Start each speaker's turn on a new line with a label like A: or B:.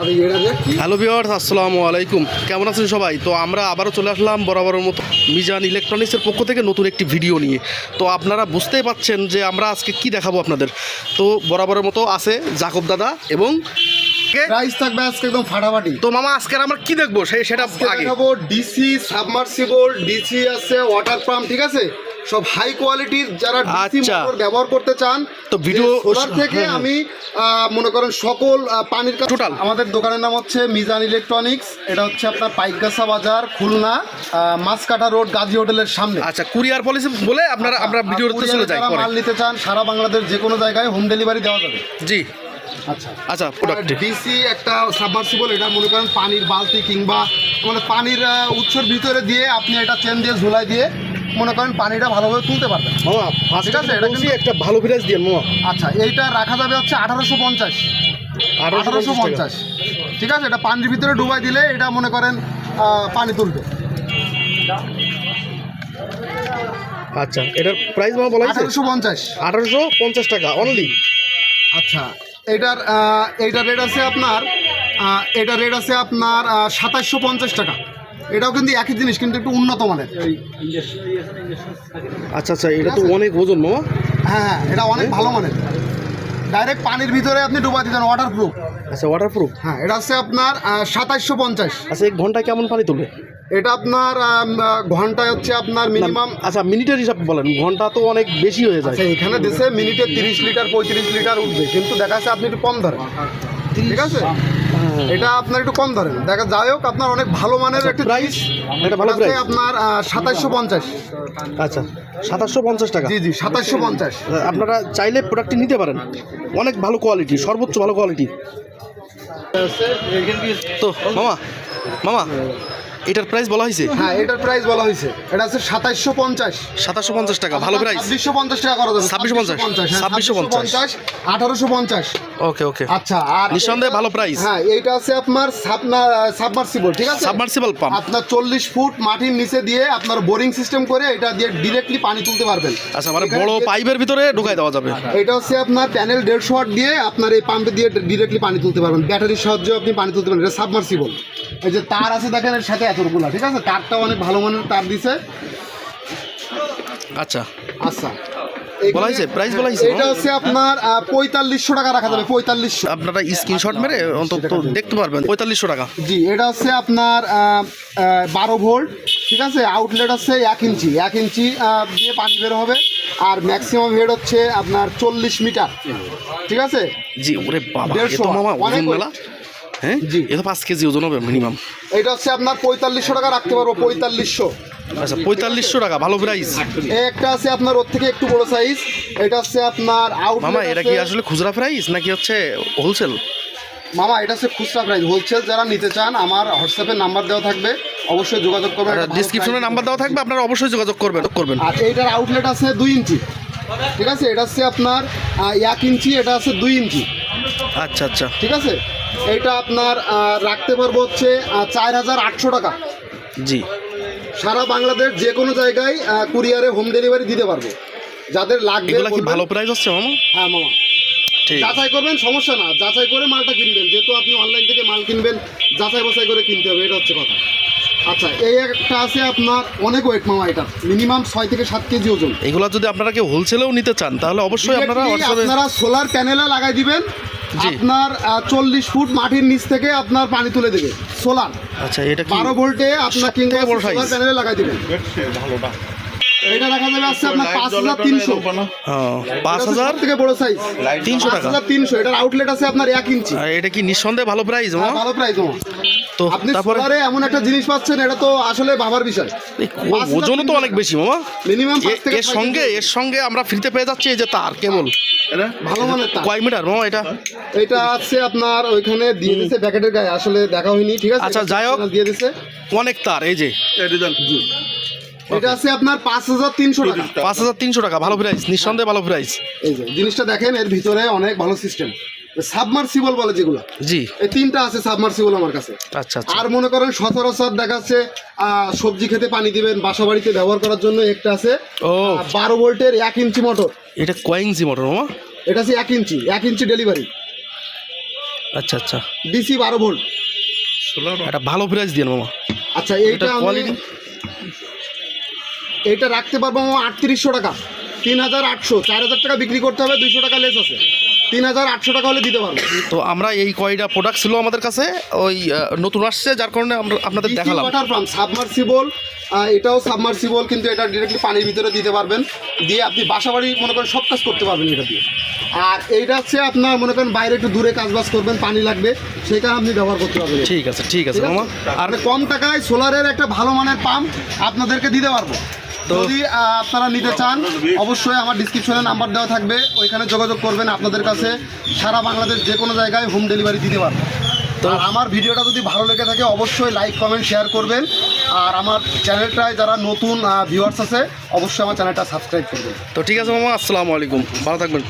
A: Hello viewers আসসালামু আলাইকুম। কেমন আছেন সবাই? তো আমরা আবারও চলে আসলাম বরাবরের মতো মিজান ইলেকট্রনিক্সের পক্ষ থেকে নতুন একটি ভিডিও নিয়ে। তো আপনারা বুঝতেই পাচ্ছেন যে আমরা আজকে কি দেখাবো আপনাদের। তো বরাবরের মতো আছে জাকব দাদা এবং
B: প্রাইস থাকবে আজকে একদম ফাটাফাটি।
A: তো মামা আমরা কি দেখব? সেই সেটা
B: আজকে
A: আগে।
B: দেখাবো ডিসি সাবমার্সিবল ডিসি আছে ওয়াটার পাম্প ঠিক আছে? সব হাই কোয়ালিটির যারা
A: আচ্ছা।
B: মোটর ব্যবহার করতে চান
A: তো ভিডিও-
B: সোলার থেকে
A: হ্যাঁ, হ্যাঁ।
B: আমি মনে করেন সকল পানির কাজ
A: Total।
B: আমাদের দোকানের নাম হচ্ছে মিজান ইলেকট্রনিক্স এটা হচ্ছে আপনার পাইকগাছা বাজার খুলনা মাছকাটা রোড গাজী হোটেলের সামনে।
A: আচ্ছা কুরিয়ার পলিসি বলে আপনারা আমরা ভিডিওতে
B: কুরিয়ারে
A: চলে যাই
B: মাল নিতে চান সারা বাংলাদেশ যে কোনো জায়গায় হোম ডেলিভারি দেওয়া যাবে।
A: জি।
B: আচ্ছা।
A: আচ্ছা
B: ডিসি একটা সাবমার্সিবল এটা মনে করেন পানির বালতি কিংবা মানে পানির উৎসর ভিতরে দিয়ে আপনি এটা চেন দিয়ে ঝুলাই দিয়ে মনে করেন পানিটা ভালোভাবে তুলতে পারবেন। ঠিক আছে, এটা কিন্তু-
A: একটা ভালো প্রাইস দিয়ে মামা
B: আচ্ছা এইটা রাখা যাবে হচ্ছে আঠারোশো পঞ্চাশ। আঠারোশো পঞ্চাশ ঠিক আছে? এটা পানির ভিতরে ডুবাই দিলে এটা মনে করেন পানি তুলবে।
A: আচ্ছা এটার প্রাইস মামা বলা
B: আঠারোশো পঞ্চাশ।
A: আঠারোশো পঞ্চাশ টাকা অনলি
B: আচ্ছা এটার এইটার রেট আছে আপনার এটার রেট আছে আপনার সাতাশশো পঞ্চাশ টাকা। এটাও কিন্তু একই জিনিস কিন্তু একটু উন্নত মানের।
A: আচ্ছা আচ্ছা এটা তো অনেক ওজন মামা।
B: হ্যাঁ হ্যাঁ এটা অনেক ভালো মানের। ডাইরেক্ট পানির ভিতরে আপনি ডুবা দিতেন ওয়াটার প্রুফ
A: আচ্ছা ওয়াটারপ্রুফ
B: হ্যাঁ এটা হচ্ছে আপনার সাতাইশশো পঞ্চাশ।
A: আচ্ছা এক ঘন্টায় কেমন পানি তোলে
B: এটা আপনার ঘন্টায় হচ্ছে আপনার মিনিমাম
A: আচ্ছা মিনিটের হিসাব বলেন ঘণ্টা তো অনেক বেশি হয়ে যায়।
B: আচ্ছা এখানে দেশে মিনিটে তিরিশ লিটার পঁয়ত্রিশ লিটার উঠবে কিন্তু দেখা যাচ্ছে আপনি একটু কম ধরেন। ঠিক আছে? এটা আপনার একটু কম ধরেন। দেখা যাই হোক আপনার অনেক ভালো মানের একটা
A: প্রাইস এটা ভালো প্রাইস
B: আপনার সাতাইশশো পঞ্চাশ।
A: আচ্ছা সাতাশশো পঞ্চাশ টাকা?
B: জি জি সাতাইশশো পঞ্চাশ।
A: আপনারা চাইলে প্রোডাক্টটি নিতে পারেন। অনেক ভালো কোয়ালিটি সর্বোচ্চ ভালো কোয়ালিটি তো মামা মামা এটার প্রাইস বলা হয়েছে
B: হ্যাঁ এটার প্রাইস বলা হয়েছে এটা হচ্ছে সাতাইশশো পঞ্চাশ।
A: সাতাশশো পঞ্চাশ টাকা ভালো প্রাইস
B: ছাব্বিশশো পঞ্চাশ টাকা করা যাবে।
A: 2650
B: হ্যাঁ,
A: 2650
B: আঠারোশো পঞ্চাশ।
A: ওকে ওকে
B: আচ্ছা আর
A: নিঃসন্দেহে ভালো price।
B: হ্যাঁ এইটা আছে আপনার সাবমার্সিবল ঠিক আছে?
A: সাবমার্সিবল পাম্প
B: আপনার চল্লিশ ফুট মাটির নিচে দিয়ে আপনার বোরিং সিস্টেম করে এটা দিয়ে ডিরেক্টলি পানি তুলতে পারবেন।
A: আচ্ছা মানে বড় পাইপের ভিতরে ঢুকাই দেওয়া যাবে।
B: এটা হচ্ছে আপনার প্যানেল দেড়শো ওয়াট দিয়ে আপনার এই পাম্পে দিয়ে ডিরেক্টলি পানি তুলতে পারবেন। ব্যাটারির সাহায্যে আপনি পানি তুলতে পারবেন। এটা সাবমার্সিবল এই যে তার আছে দেখেন এর সাথে এতগুলো ঠিক আছে? তারটাও অনেক ভালো মানের তার দিছে।
A: আচ্ছা।
B: আচ্ছা।
A: বলা হয়েছে? price বলা হয়েছে?
B: এটা হচ্ছে আপনার পঁয়তাল্লিশশো টাকা রাখা যাবে পঁয়তাল্লিশশো।
A: আপনারা স্ক্রিনশট মেরে অন্তত দেখতে পারবেন পঁয়তাল্লিশশো টাকা।
B: জি এটা হচ্ছে আপনার বারো ভোল্ট ঠিক আছে? আউটলেট আছে এক ইঞ্চি এক ইঞ্চি দিয়ে পানি বের হবে আর ম্যাক্সিমাম হেড হচ্ছে আপনার চল্লিশ মিটার ঠিক আছে?
A: জি ওরে বাবা মামা
B: অনেক
A: হ্যাঁ?
B: জি।
A: এ তো পাঁচ কেজি ওজন হবে মিনিমাম
B: এটা হচ্ছে আপনার পঁয়তাল্লিশশো টাকা রাখতে পারব পঁয়তাল্লিশশো।
A: আচ্ছা পঁয়তাল্লিশশো টাকা ভালো প্রাইস
B: একটা আছে আপনার ওর থেকে একটু বড় সাইজ এটা হচ্ছে আপনার আউট
A: মামা এটা কি আসলে খুচরা প্রাইস নাকি হচ্ছে হোলসেল
B: মামা এটা হচ্ছে খুচরা প্রাইস হোলসেল যারা নিতে চান আমার হোয়াটসঅ্যাপে নাম্বার দেওয়া থাকবে। অবশ্যই যোগাযোগ করবেন।
A: ডিসক্রিপশনে নাম্বার দেওয়া থাকবে আপনারা অবশ্যই যোগাযোগ করবেন করবেন।
B: আর এইটার আউটলেট আছে দুই ইঞ্চি। ঠিক আছে? এটা হচ্ছে আপনার এক ইঞ্চি এটা আছে দুই ইঞ্চি।
A: আচ্ছা আচ্ছা।
B: ঠিক আছে? এইটা আপনার রাখতে পারব হচ্ছে চার হাজার আটশো টাকা।
A: জি।
B: সারা বাংলাদেশ যে কোনো জায়গায় কুরিয়ারে হোম ডেলিভারি দিতে পারব। যাদের লাগবে
A: ভালো প্রাইস হচ্ছে মামা?
B: হ্যাঁ মামা।
A: ঠিক।
B: যাচাই করবেন সমস্যা না। যাচাই করে মালটা কিনবেন। যেহেতু আপনি অনলাইন থেকে মাল কিনবেন যাচাই বাছাই করে কিনতে হবে এটা হচ্ছে কথা। আচ্ছা এই একটা আছে আপনার অনেক ওয়েট মামা এটা। মিনিমাম ছয় থেকে সাত কেজি ওজন।
A: এগুলো যদি আপনারা কেউ হোলসেলেও নিতে চান তাহলে অবশ্যই আপনারা
B: আপনারা সোলার প্যানেলে লাগাই দিবেন। আপনার চল্লিশ ফুট মাটির নিচ থেকে আপনার পানি তুলে দেবে। সোলার
A: আচ্ছা এটা
B: বারো ভোল্টে আপনার কিংবা সোলার প্যানেলে লাগাই দিবেন। এটা রাখা যাবে আছে আপনার পাঁচ হাজার তিনশো।
A: হ্যাঁ, পাঁচ হাজার
B: থেকে বড় সাইজ
A: তিনশো টাকা।
B: হাজার তিনশো এটার আউটলেট আছে আপনার এক ইঞ্চি
A: এটা কি নিঃসন্দেহে ভালো প্রাইস
B: হ্যাঁ, ভালো প্রাইস
A: তো
B: আপনি সোলারে এমন একটা জিনিস পাচ্ছেন এটা তো আসলে ভাবার বিষয়।
A: ওজনও তো অনেক বেশি মামা
B: মিনিমাম
A: এর সঙ্গে এর সঙ্গে আমরা ফ্রিতে পেয়ে যাচ্ছি এই যে তার কেবল।
B: ভালো মানের তার।
A: কয় মিটার মামা এটা?
B: এটা আছে আপনার ওইখানে দিয়ে দিছে প্যাকেটের গায়ে আসলে দেখা হয়নি ঠিক আছে?
A: আচ্ছা, যাই হোক।
B: দিয়ে
A: অনেক তার এই যে।
B: এটা আছে আপনার পাঁচ হাজার তিনশো টাকা।
A: পাঁচ হাজার তিনশো টাকা ভালো প্রাইস নিঃসন্দেহে ভালো প্রাইস
B: এই যে জিনিসটা দেখেন এর ভিতরে অনেক ভালো সিস্টেম সাবমার্সিবল বলে যেগুলো।
A: জি।
B: এই তিনটা আছে সাবমার্সিবল আমার কাছে।
A: আচ্ছা আচ্ছা।
B: আর মনে করেন সচরাচর দেখা যাচ্ছে আহ, সবজি খেতে পানি দিবেন বাসা বাড়িতে ব্যবহার করার জন্য একটা আছে
A: ও।
B: বারো ভোল্টের এক ইঞ্চি মোটর
A: এটা কয়েন্সি মোটর মামা?
B: এটা আছে এক ইঞ্চি এক ইঞ্চি ডেলিভারি
A: আচ্ছা আচ্ছা।
B: ডিসি বারো ভোল্ট।
A: একটা ভালো প্রাইস দিয়ে মামা।
B: আচ্ছা এইটা
A: এটা quality?
B: এটা রাখতে পারব আমার আটত্রিশশো টাকা। তিন হাজার আটশো চার হাজার টাকা বিক্রি করতে হবে দুইশো টাকা লেস আছে। তিন হাজার আটশো টাকা হলে দিতে পারব।
A: তো আমরা এই কয়টা প্রোডাক্ট ছিল আমাদের কাছে ওই নতুন আসছে যার কারণে আমরা আপনাদের দেখালাম।
B: ওয়াটার পাম্প সাবমার্সিবল এটাও সাবমার্সিবল কিন্তু এটা ডিরেক্টলি পানির ভিতরে দিতে পারবেন। দিয়ে আপনি বাসা বাড়ি মনে করেন সব কাজ করতে পারবেন এটা দিয়ে। আর এইটা হচ্ছে আপনার মনে করেন বাইরে একটু দূরে কাজ বাজ করবেন পানি লাগবে সেটা আপনি ব্যবহার করতে পারবেন।
A: ঠিক আছে ঠিক আছে মামা। আর
B: কম টাকায় সোলারের একটা ভালো মানের পাম্প আপনাদেরকে দিতে পারব। যদি আপনারা নিতে চান অবশ্যই আমার ডিসক্রিপশনে নাম্বার দেওয়া থাকবে। ওইখানে যোগাযোগ করবেন আপনাদের কাছে। সারা বাংলাদেশ যে কোনো জায়গায় হোম ডেলিভারি দিতে পারব তো আমার ভিডিওটা যদি ভালো লেগে থাকে অবশ্যই লাইক কমেন্ট শেয়ার করবেন। আর আমার চ্যানেলটায় যারা নতুন ভিউয়ার্স আছে অবশ্যই আমার চ্যানেলটা সাবস্ক্রাইব করবেন।
A: তো ঠিক আছে মামা আসসালামু আলাইকুম। ভালো থাকবেন।